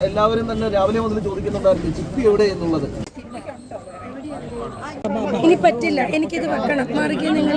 എല്ലാവരും തന്നെ രാവിലെ മുതൽ ചോദിക്കുന്നുണ്ടായിരുന്നു ചിപ്പി എവിടെ എന്നുള്ളത്. ഇനി പറ്റില്ല എനിക്കിത് വെക്കണം. മാറിക്ക് നിങ്ങൾ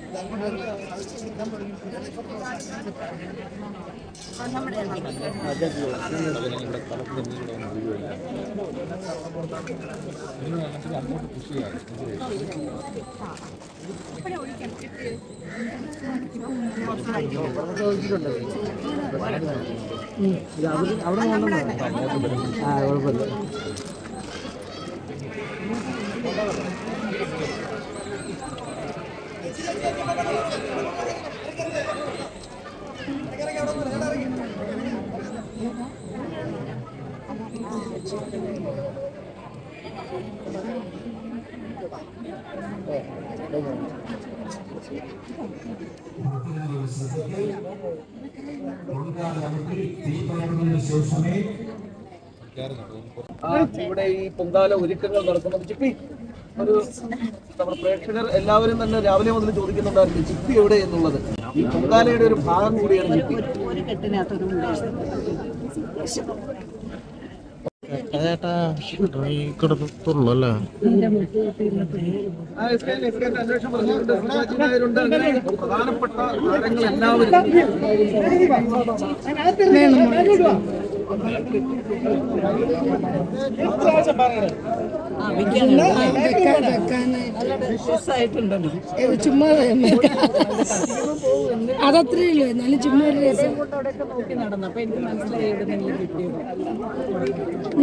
എന്നിവർ ശേഷമേ ആ, ഇവിടെ ഈ പൊങ്കാല ഒരുക്കങ്ങൾ നടക്കുന്നത് ചിപ്പി ഒരു നമ്മുടെ പ്രേക്ഷകർ എല്ലാവരും തന്നെ രാവിലെ മുതൽ ചോദിക്കുന്നുണ്ടായിരുന്നു ചിപ്പി എവിടെ എന്നുള്ളത്. ഈ പൊങ്കാലയുടെ ഒരു ഭാഗം കൂടിയാണ് ചിപ്പി. ചേട്ടാ ഈ കിടത്തുള്ളൂ അല്ലേ പ്രധാനപ്പെട്ട താരങ്ങൾ എല്ലാവരും വെക്കാൻ ഇത് ചുമ്മാ അതത്രേ ഉള്ളൂ. എന്നാലും ചുമ്മാ ഒരു രസം.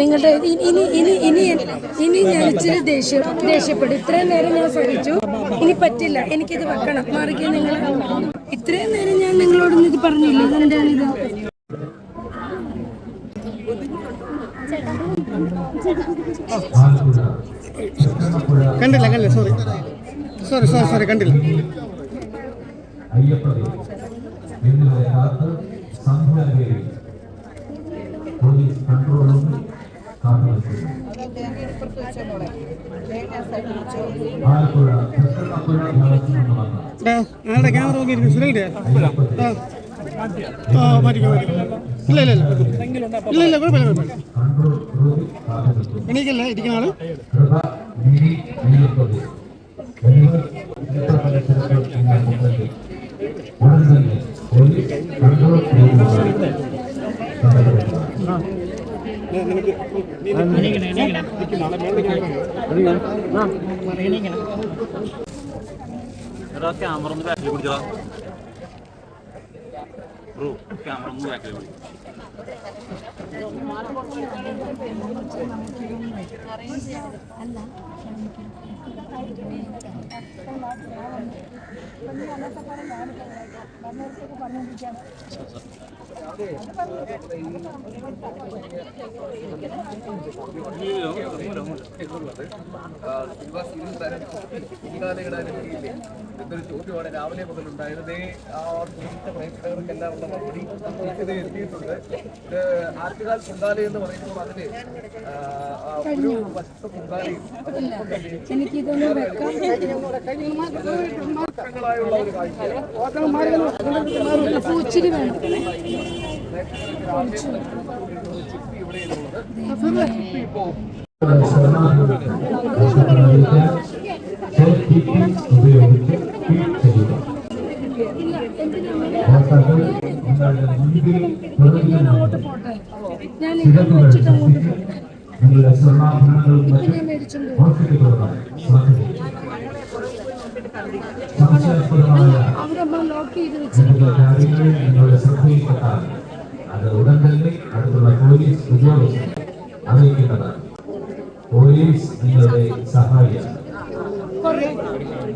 നിങ്ങളുടെ ഇനി ഇനി ഇനി ഇനി ഞാൻ ഇച്ചിരി ദേഷ്യം ദേഷ്യപ്പെടും. ഇത്രയും നേരം ഞാൻ സഹിച്ചു. ഇനി പറ്റില്ല. എനിക്കിത് വെക്കണം. മാറിക്കാൻ നിങ്ങൾ ഇത്രയും നേരം ഞാൻ നിങ്ങളോട് ഇത് പറഞ്ഞില്ല? ഇതെന്താണ് ഇത്? കണ്ടില്ല കണ്ടില്ല സോറി സോറി സോറി സോറി കണ്ടില്ല. ആളുടെ ക്യാമറ നോക്കിയിരിക്കും സുരേഷ് ആ മാറ്റിക്കോ മാറ്റിക്കോ ഇല്ല ഇല്ല ഇല്ല. ഇല്ല കുഴപ്പമില്ല കുഴപ്പമില്ല. എണീക്കല്ലേ? ഇരിക്കുന്ന ആൾ? ക്യാമറ ഒന്ന് നീലക്കൊടി എന്നിവർ ബ്രോ ക്യാമറ ഒന്ന് ബാക്കിൽ പിടി എന്തൊരു ചോദ്യമാണ് രാവിലെ മുതൽ ഉണ്ടായിരുന്നത് ആ പ്രേക്ഷകർക്കെല്ലാം ഉള്ള മറുപടി ഇത് എത്തിയിട്ടുണ്ട് ഇത് ആറ്റുകാൽ പൊങ്കാല എന്ന് പറയുമ്പോൾ അതിന് ഒരു വശത്ത് എനിക്കിതൊന്ന് വെക്കാം ഇച്ചിരി വേണം. നിങ്ങളുടെ മുൻപിൽ പ്രകടിതമാകും. ഞാൻ ഇങ്ങോട്ട് വെച്ചിട്ട് അങ്ങോട്ട് പോട്ടെ. നിങ്ങളുടെ സ്വർണ്ണാഭരണങ്ങളും മറ്റും ഞാൻ മേടിച്ചോണ്ട് ഹോസ്പിറ്റലുകളാണ് ശ്രദ്ധിക്കുക സംശയാസ്പദമായ അവിടെ അമ്മ ലോക്ക് ചെയ്ത് വെച്ച് എന്തെങ്കിലും കാര്യങ്ങൾ നിങ്ങളുടെ ശ്രദ്ധയിൽപ്പെട്ടാൽ അത് ഉടൻ തന്നെ അടുത്തുള്ള പോലീസ് ഉദ്യോഗസ്ഥരെ അറിയിക്കുന്നതാണ് പോലീസ് നിങ്ങളുടെ സഹായിയാണ് കുറച്ച് ഒരു